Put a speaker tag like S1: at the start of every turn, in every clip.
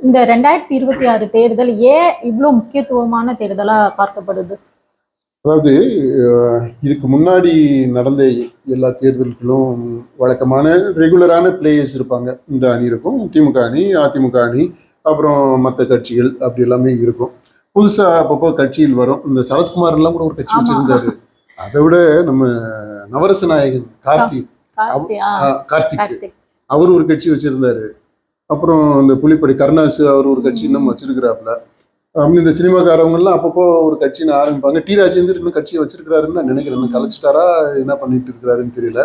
S1: இந்த ரெண்டாயிரத்தி இருபத்தி ஆறு தேர்தல் ஏன் இவ்வளவு முக்கியத்துவமான தேர்தலா பார்க்கப்படுது?
S2: அதாவது இதுக்கு முன்னாடி நடந்த எல்லா தேர்தல்களும் வழக்கமான ரெகுலரான பிளேயர்ஸ் இருப்பாங்க. இந்த அணி இருக்கும் திமுக அணி அதிமுக அணி அப்புறம் மற்ற கட்சிகள் அப்படி எல்லாமே இருக்கும். புதுசா அப்பப்போ கட்சியில் வரும். இந்த சரத்குமார் எல்லாம் கூட ஒரு கட்சி. வச்சிருந்தாரு. அதை விட நம்ம நவரச நாயகன் கார்த்திக்.
S1: கார்த்திக்.
S2: அவர் ஒரு கட்சி வச்சிருந்தாரு. அப்புறம் இந்த புலிப்படி கருணாசு அவர் ஒரு கட்சி இன்னும் வச்சிருக்கிறாப்புல. அப்படி இந்த சினிமாக்காரவங்க எல்லாம் அப்பப்போ ஒரு கட்சின்னு ஆரம்பிப்பாங்க. டி ராஜேந்தர் இன்னும் கட்சியை வச்சிருக்கிறாருன்னு நான் நினைக்கிறேன். இன்னும் கலைச்சிட்டாரா என்ன பண்ணிட்டு இருக்கிறாருன்னு தெரியல.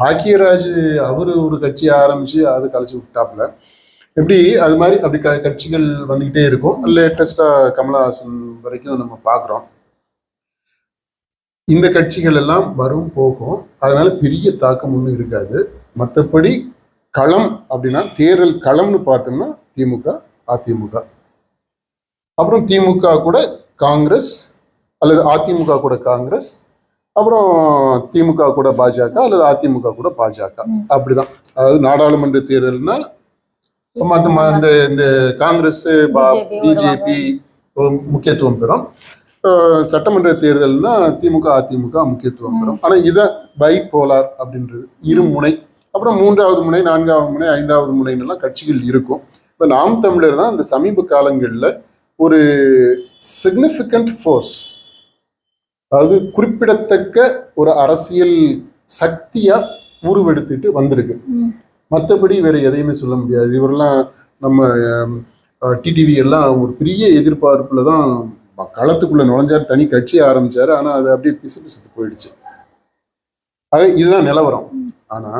S2: பாக்கியராஜ் அவர் ஒரு கட்சியை ஆரம்பிச்சு அது கலைச்சி விட்டாப்புல. எப்படி அது மாதிரி அப்படி க கட்சிகள் வந்துகிட்டே இருக்கும். லேட்டஸ்டாக கமலஹாசன் வரைக்கும் நம்ம பார்க்குறோம். இந்த கட்சிகள் எல்லாம் வரும் போகும். அதனால பெரிய தாக்கம் ஒன்றும் இருக்காது. மற்றபடி களம் அப்படின்னா தேர்தல் களம்னு பார்த்தோம்னா திமுக அதிமுக. அப்புறம் திமுக கூட காங்கிரஸ் அல்லது அதிமுக கூட காங்கிரஸ் அப்புறம் திமுக கூட பாஜக அல்லது அதிமுக கூட பாஜக. அப்படிதான். அதாவது நாடாளுமன்ற தேர்தல்னா ம- இந்த இந்த காங்கிரஸ் பிஜேபி முக்கியத்துவம் பெறும். சட்டமன்ற தேர்தல்னா திமுக அதிமுக முக்கியத்துவம் பெறும். ஆனா இதை பை போலார் அப்படின்றது இருமுனை அப்புறம் மூன்றாவது முனை நான்காவது முனை ஐந்தாவது முனைன்னு எல்லாம் கட்சிகள் இருக்கும். இப்ப நாம் தமிழர் தான் இந்த சமீப காலங்கள்ல ஒரு சிக்னிஃபிகண்ட் ஃபோர்ஸ் அதாவது குறிப்பிடத்தக்க ஒரு அரசியல் சக்தியா உருவெடுத்துட்டு வந்திருக்கு. மற்றபடி வேற எதையுமே சொல்ல முடியாது. இவரெல்லாம் நம்ம டிடிவி எல்லாம் ஒரு பெரிய எதிர்பார்ப்புல தான் களத்துக்குள்ள நுழைஞ்சார். தனி கட்சி ஆரம்பிச்சாரு. ஆனா அது அப்படியே பிசு பிசுத்து போயிடுச்சு. ஆக இதுதான் நிலவரம். ஆனா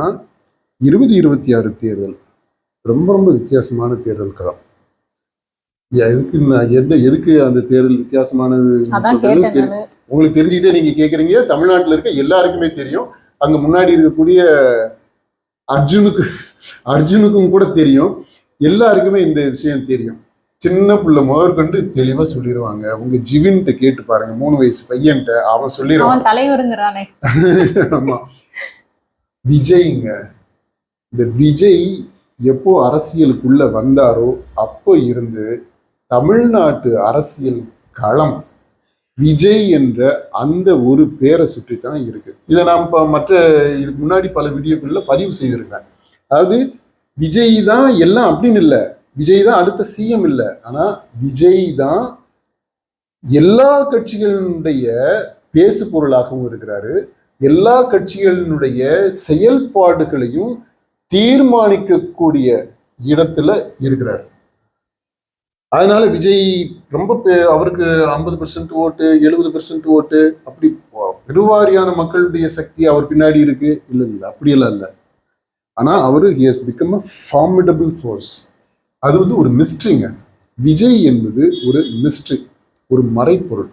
S2: இருபது இருபத்தி ஆறு தேர்தல். ரொம்ப ரொம்ப வித்தியாசமான தேர்தல் களம். எதுக்கு என்ன எதுக்கு அந்த தேர்தல் வித்தியாசமானது. உங்களுக்கு தெரிஞ்சுக்கிட்டே நீங்க கேக்குறீங்க. தமிழ்நாட்டுல இருக்க எல்லாருக்குமே தெரியும். அங்க முன்னாடி இருக்கக்கூடிய அர்ஜுனுக்கு அர்ஜுனுக்கும் கூட தெரியும். எல்லாருக்குமே இந்த விஷயம் தெரியும். சின்ன புள்ள முதற்கொண்டு தெளிவா சொல்லிடுவாங்க உங்க ஜிவின்கிட்ட கேட்டு பாருங்க. மூணு வயசு பையன்ட்ட அவன் சொல்லிடுவான்
S1: தலைவருங்கிறானே
S2: ஆமா. விஜய்ங்க இந்த விஜய் எப்போ அரசியலுக்குள்ள வந்தாரோ அப்போ இருந்து தமிழ்நாட்டு அரசியல் களம் விஜய் என்ற அந்த ஒரு பேரை சுற்றி தான் இருக்கு. இதை நான் இப்போ மற்ற இதுக்கு முன்னாடி பல வீடியோக்களில் பதிவு செய்திருக்கேன் அதாவது விஜய் தான் எல்லாம் அப்படின்னு இல்லை. விஜய் தான் அடுத்த சிஎம் இல்லை. ஆனா விஜய் தான் எல்லா கட்சிகளினுடைய பேசு பொருளாகவும் இருக்கிறாரு. எல்லா கட்சிகளினுடைய செயல்பாடுகளையும் தீர்மானிக்கக்கூடிய இடத்துல இருக்கிறார். அதனால விஜய் ரொம்ப அவருக்கு ஐம்பது பெர்சன்ட் ஓட்டு எழுபது பெர்சன்ட் ஓட்டு அப்படி பெருவாரியான மக்களுடைய சக்தி அவர் பின்னாடி இருக்கு. இல்ல இல்ல அப்படியெல்லாம் இல்ல. ஆனா அவரு he has become a formidable force அது வந்து ஒரு மிஸ்ட்ரிங்க விஜய் என்பது ஒரு மிஸ்ட்ரி ஒரு மறைப்பொருள்.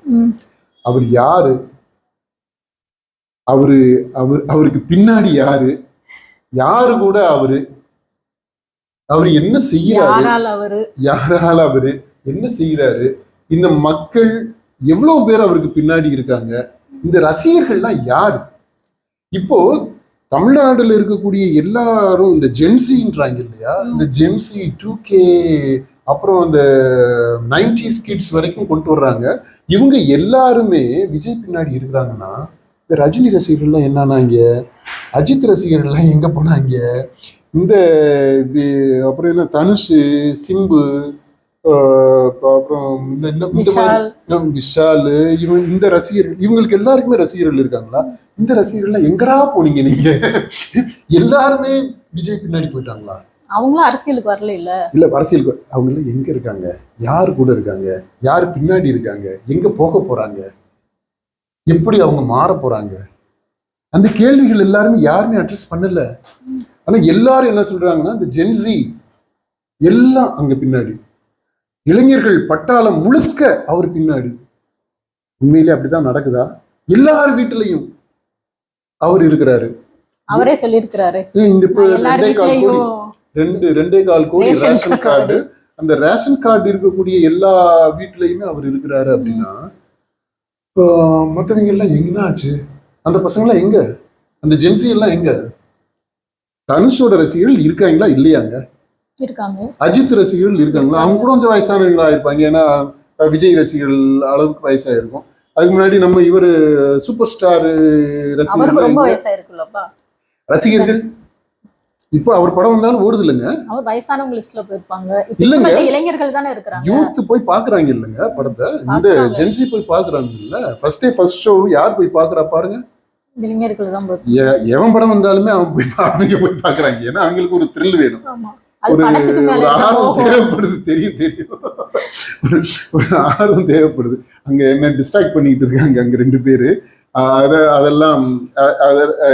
S2: அவர் யாரு? அவரு அவர் அவருக்கு பின்னாடி யாரு? யாரு கூட அவரு? அவர் என்ன செய்யறாரு
S1: யாரால் அவரு?
S2: என்ன செய்யறாரு இந்த மக்கள் எவ்வளவு பேர் அவருக்கு பின்னாடி இருக்காங்க? இந்த ரசிகர்கள்லாம் யாரு? இப்போ தமிழ்நாடுல இருக்கக்கூடிய எல்லாரும் இந்த ஜென்சின்றாங்க இல்லையா? இந்த ஜென்சி டூ கே அப்புறம் இந்த நைன்டிஸ் கிட்ஸ் வரைக்கும் கொண்டு வர்றாங்க. இவங்க எல்லாருமே விஜய் பின்னாடி இருக்கிறாங்கன்னா இந்த ரஜினி ரசிகர்கள்லாம் என்னன்னாங்க அஜித் ரசிகர்கள்லாம் எங்க போனாங்க இந்த அப்புறம் என்ன தனுஷ் சிம்பு அப்புறம் இந்த இந்த- மாதிரி
S1: விஷால்.
S2: இவன் இந்த ரசிகர்கள் இவங்களுக்கு எல்லாருக்குமே ரசிகர்கள் இருக்காங்களா? இந்த ரசிகர்கள்லாம் எங்கடா போனீங்க நீங்க? எல்லாருமே விஜய் பின்னாடி போயிட்டாங்களா?
S1: அவங்களும் அரசியலுக்கு வரல இல்ல?
S2: இல்ல அரசியல் அவங்க எல்லாம் எங்க இருக்காங்க? யார் கூட இருக்காங்க? யார் பின்னாடி இருக்காங்க? எங்க போக போறாங்க? எப்படி அவங்க மாற போறாங்க? அந்த கேள்விகள் எல்லாருமே யாருமே அட்ரஸ் பண்ணல. ஆனா எல்லாரும் என்ன சொல்றாங்கன்னா இந்த ஜென்சி எல்லாம் அங்க பின்னாடி. இளைஞர்கள் பட்டாளம் முழுக்க அவர் பின்னாடி. உண்மையிலே அப்படிதான் நடக்குதா? எல்லார் வீட்டுலயும் அவர் இருக்கிறாரு.
S1: அவரே சொல்லியிருக்கிறாரு.
S2: இந்த ரெண்டே கால் கோடி ரெண்டு ரெண்டே கால் கோடி
S1: ரேஷன்
S2: ரேஷன் கார்டு. அந்த ரேஷன் கார்டு இருக்கக்கூடிய எல்லா வீட்லயுமே அவர் இருக்கிறாரு அப்படின்னா இப்போ மற்றவங்க எல்லாம் எங்கன்னா ஆச்சு? அந்த பசங்க எல்லாம் எங்க? அந்த ஜென்சி எல்லாம் எங்க? தனுஷோட ரசிகர்கள் இருக்காங்களா இல்லையாங்க
S1: இருக்காங்க.
S2: அஜித் ரசிகர்கள் இருக்காங்களா? அவங்க கூட கொஞ்சம் வயசானவங்களா இருப்பாங்க. ஏன்னா விஜய் ரசிகர்கள் அளவுக்கு வயசாயிருக்கும். அதுக்கு முன்னாடி நம்ம இவர் சூப்பர் ஸ்டார் ரசிகர்கள் ரசிகர்கள்? இப்போ அவர் படம் வந்தாலும் ஓடுது இல்லைங்க
S1: அவர் வயசானவங்க லிஸ்ட்ல போயிருப்பாங்க.
S2: இல்லைங்க.
S1: இளைஞர்கள் தானே இருக்கிறாங்க.
S2: யூத் போய் பாக்குறாங்க இல்லைங்க படத்தை. இந்த. ஜென்சி போய் பாக்குறாங்க இல்ல ஃபர்ஸ்ட் டே ஃபர்ஸ்ட் ஷோ யார் போய் பாக்குறா பாருங்க.
S1: இளைஞர்கள் தான்
S2: எவன் படம் வந்தாலுமே அவன் போய் அவங்க போய் பாக்குறாங்க. ஏன்னா அவங்களுக்கு ஒரு த்ரில் வேணும். ஒரு ஒரு ஆர்வம். தேவைப்படுது. தெரியும் தெரியும். ஒரு- ஆர்வம் தேவைப்படுது. அங்க என்ன டிஸ்ட்ராக்ட் பண்ணிட்டு இருக்காங்க அங்க ரெண்டு பேரு. அதெல்லாம்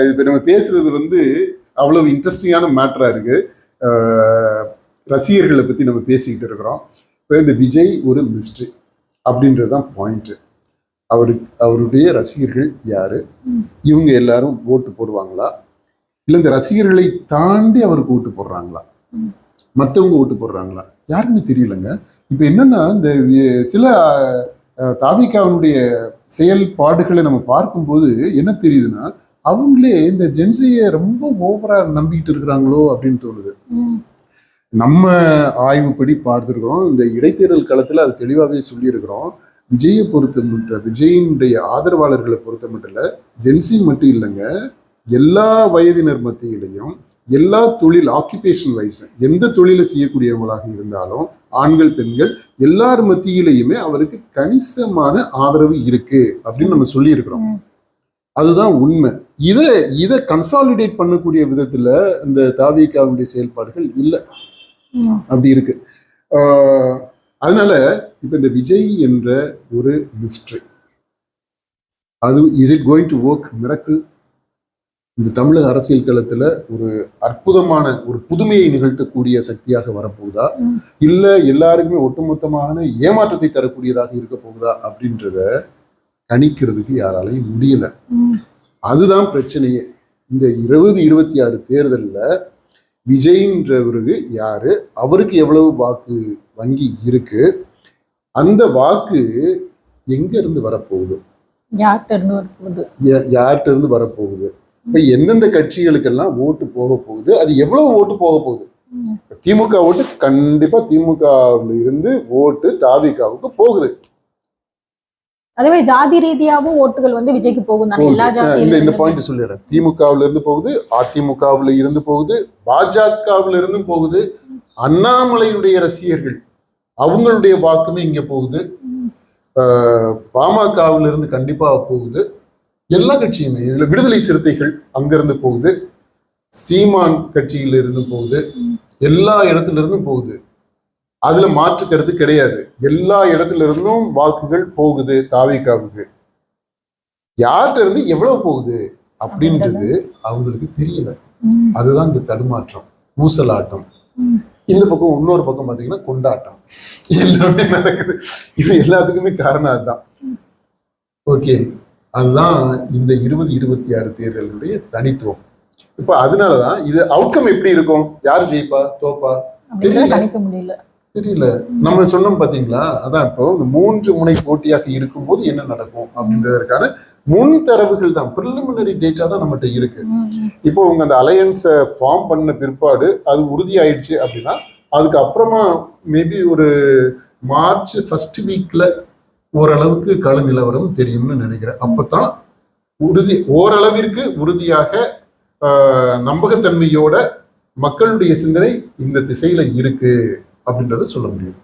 S2: இப்ப நம்ம பேசுறது வந்து அவ்வளவு இன்ட்ரெஸ்டிங்கான மேட்டரா இருக்கு. ஆஹ் ரசிகர்களை பத்தி நம்ம பேசிக்கிட்டு இருக்கிறோம். இப்போ இந்த விஜய் ஒரு மிஸ்ட்ரி அப்படின்றது தான் பாயிண்ட் அவரு அவருடைய ரசிகர்கள் யாரு? இவங்க எல்லாரும் ஓட்டு போடுவாங்களா? இல்லை இந்த ரசிகர்களை தாண்டி அவருக்கு ஓட்டு போடுறாங்களா? மற்றவங்க ஓட்டு போடுறாங்களா? யாருக்குமே தெரியலங்க. இப்போ என்னன்னா இந்த சில தாவிகாவினுடைய செயல்பாடுகளை நம்ம பார்க்கும்போது என்ன தெரியுதுன்னா அவங்களே இந்த ஜென்சியை ரொம்ப ஓவரா நம்பிக்கிட்டு இருக்கிறாங்களோ அப்படின்னு தோணுது. நம்ம ஆய்வுப்படி பார்த்துருக்கிறோம். இந்த இடைத்தேர்தல் களத்தில் அது தெளிவாகவே சொல்லியிருக்கிறோம். விஜயை பொறுத்த மட்டும் விஜயினுடைய ஆதரவாளர்களை பொறுத்த மட்டும் இல்லை ஜென்சி மட்டும் இல்லைங்க. எல்லா வயதினர் மத்தியிலையும் எல்லா தொழில் ஆக்கியபேஷன் வைஸ் எந்த தொழிலை செய்யக்கூடியவங்களாக இருந்தாலும் ஆண்கள் பெண்கள் எல்லார் மத்தியிலையுமே அவருக்கு கணிசமான ஆதரவு இருக்கு அப்படின்னு நம்ம சொல்லியிருக்கிறோம். அதுதான் உண்மை. இதை இதை கன்சாலிடேட் பண்ணக்கூடிய விதத்துல இந்த தாவிகாவுடைய செயல்பாடுகள் இல்லை. அப்படி இருக்கு. ஆஹ் அதனால இப்ப இந்த விஜய் என்ற ஒரு மிஸ்ட்ரி அது is it going to work miracle இந்த தமிழக அரசியல் களத்துல ஒரு அற்புதமான ஒரு புதுமையை நிகழ்த்தக்கூடிய சக்தியாக வரப்போகுதா? இல்ல எல்லாருக்குமே ஒட்டுமொத்தமான ஏமாற்றத்தை தரக்கூடியதாக இருக்க போகுதா? அப்படின்றத கணிக்கிறதுக்கு யாராலையும் முடியல. அதுதான் பிரச்சனையே. இந்த இருபது இருபத்தி ஆறு தேர்தல்ல விஜய்ன்றவருக்கு யாரு? அவருக்கு எவ்வளவு வாக்கு வங்கி இருக்கு? அந்த வாக்கு எங்க இருந்து வரப்போகுது?
S1: யார்கிட்ட இருந்து
S2: யார்கிட்ட வரப்போகுது? இப்ப எந்தெந்த கட்சிகளுக்கெல்லாம் ஓட்டு போக போகுது? அது எவ்வளவு ஓட்டு போக போகுது? திமுக ஓட்டு கண்டிப்பா திமுகவில் இருந்து ஓட்டு தாவிகாவுக்கு போகுது.
S1: அதுவே ஜாதி ரீதியாவும் ஓட்டுகள் வந்து விஜய்க்கு போகும் தானே? எல்லா
S2: போகுது. இந்த பாயிண்ட் சொல்லிடுறேன். திமுகவுல இருந்து போகுது அதிமுகவுல இருந்து போகுது பாஜகவுல இருந்து போகுது. அண்ணாமலையுடைய ரசிகர்கள் அவங்களுடைய வாக்குமே இங்க போகுது. பாமகவுல இருந்து கண்டிப்பா போகுது. எல்லா கட்சியுமே இதுல விடுதலை சிறுத்தைகள் அங்கிருந்து போகுது. சீமான் கட்சியில இருந்து போகுது. எல்லா இடத்துல இருந்தும் போகுது. அதுல மாற்று கருத்து கிடையாது. எல்லா இடத்துல இருந்தும் வாக்குகள் போகுது தாவிகாவுக்கு. யார்கிட்ட இருந்து எவ்வளவு போகுது அப்படின்றது அவங்களுக்கு தெரியல. அதுதான் இந்த தடுமாற்றம் ஊசலாட்டம். இந்த பக்கம் இன்னொரு பக்கம் பாத்தீங்கன்னா கொண்டாட்டம். எல்லாமே நடக்குது. இது எல்லாத்துக்குமே காரணம் அதுதான். ஓகே. அதுதான் இந்த இருபது இருபத்தி ஆறு தேர்தலுடைய தனித்துவம். இப்ப அதனாலதான் இது அவுட்கம் எப்படி இருக்கும்? யார் ஜெயிப்பா? தோப்பா? தெரியல. தெரியல. நம்ம சொன்னோம் பாத்தீங்களா? அதான் இப்போ மூன்று முனை போட்டியாக இருக்கும்போது என்ன நடக்கும் அப்படின்றதற்கான முன் தரவுகள் தான். ப்ரிலிமினரி டேட்டா தான் நம்மகிட்ட இருக்கு. இப்போ உங்க அந்த அலையன்ஸை ஃபார்ம் பண்ண பிற்பாடு அது உறுதியாயிடுச்சு அப்படின்னா அதுக்கு அப்புறமா மேபி ஒரு மார்ச் ஃபர்ஸ்ட் வீக்ல ஓரளவுக்கு கள நிலவரம் தெரியும்னு நினைக்கிறேன். அப்பதான் உறுதி ஓரளவிற்கு உறுதியாக நம்பகத்தன்மையோட மக்களுடைய சிந்தனை இந்த திசையில இருக்கு. அப்படின்றத சொல்ல முடியும்.